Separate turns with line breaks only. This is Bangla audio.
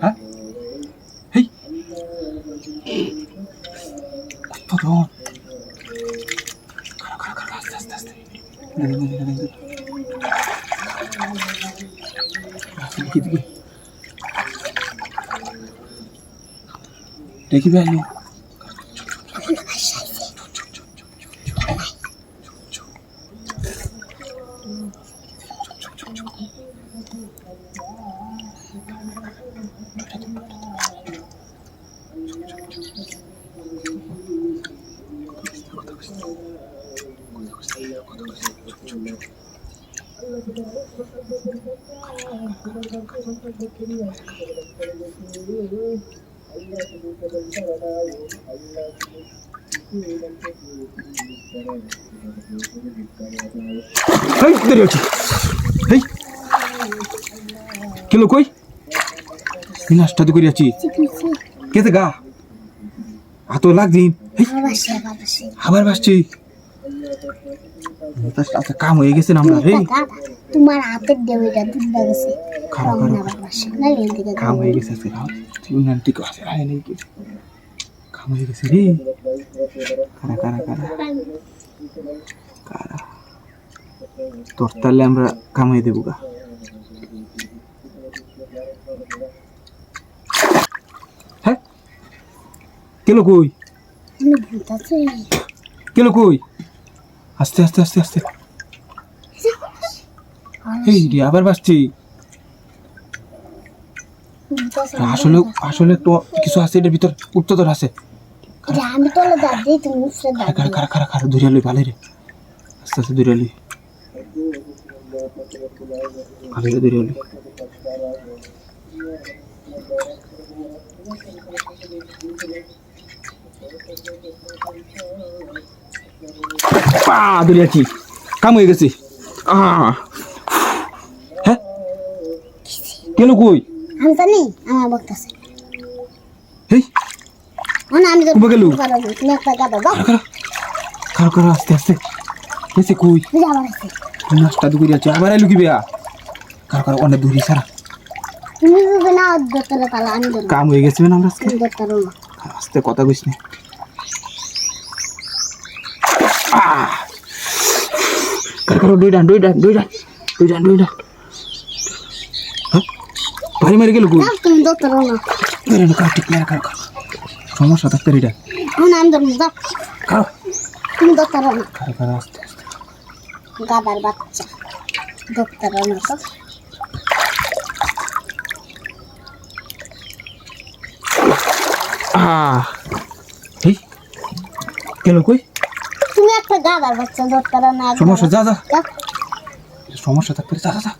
হ্যাঁ? হেই! খারা খারা আস্তে আস্তে আস্তে। দেখে দেখে। দেখে হেই দেরি হচ্ছে। হেই। কিলো কই? বিনাশটা তো করিয়াছি কেতে গা? হাত লাগছি। আবার বাসছি। কাম হয়ে গেছে না আমরা? রে
তোমার হাতের দেউটা গেছে
খারাপ খারাপ কাম হয়ে গেছে আজকে খাও। ঠিক আছে আয় নেই কি কাম হয়ে গেছে রে। কারা কারা কারা? কারা? তোর তাহলে আমরা কামাই দেবো গা। হ্যাঁ? কেলো কই? কেলো কই? আস্তে আস্তে আস্তে আস্তে। এই রে আবার বাসছি
আছে
আসলে আসলে তো কিছু আছে এটার ভিতর। উত্তর আছে।
এটা আমি তোলে দাদি তুমি উঠছে
খারা
দাদি
খারা খারা খারা ধরে লই ভালো রে। আস্তে আস্তে ধরে লই। ভালো রে ধরে লই। পা কাম হয়ে গেছে। হ্যাঁ? কেন কই?
আমি জানি আমার ভক্ত আছে।
হেই।
আমি তো
গেলু?
তুমি একটা গাদা দাও
আস্তে আস্তে। গেছে কই?
আবার আছে।
নাস্তা তো করে আছে আবার আইলু কি বেয়া? কার কার অনেক দূরি সারা। কাম হয়ে গেছে না আমরা আজকে? আস্তে কথা কইস না। কার কার দুই ডান দুই ডান দুই ডান দুই ডান দুই ডান হ্যাঁ ভারী মারি গেল কই
দাও, তুমি দত্তর না
আরে না কার ঠিক না কার কার সমস্যা থাকতে রিডা
এখন আমি ধরবো দাও
কার
তুমি দত্তর না
কার কার আস্তে আস্তে
গাদার বাচ্চা দত্তর না তো গাদার বাচ্চা দত্তর না
সমস্যা যা যা সমস্যা থাকতে যা যা যা।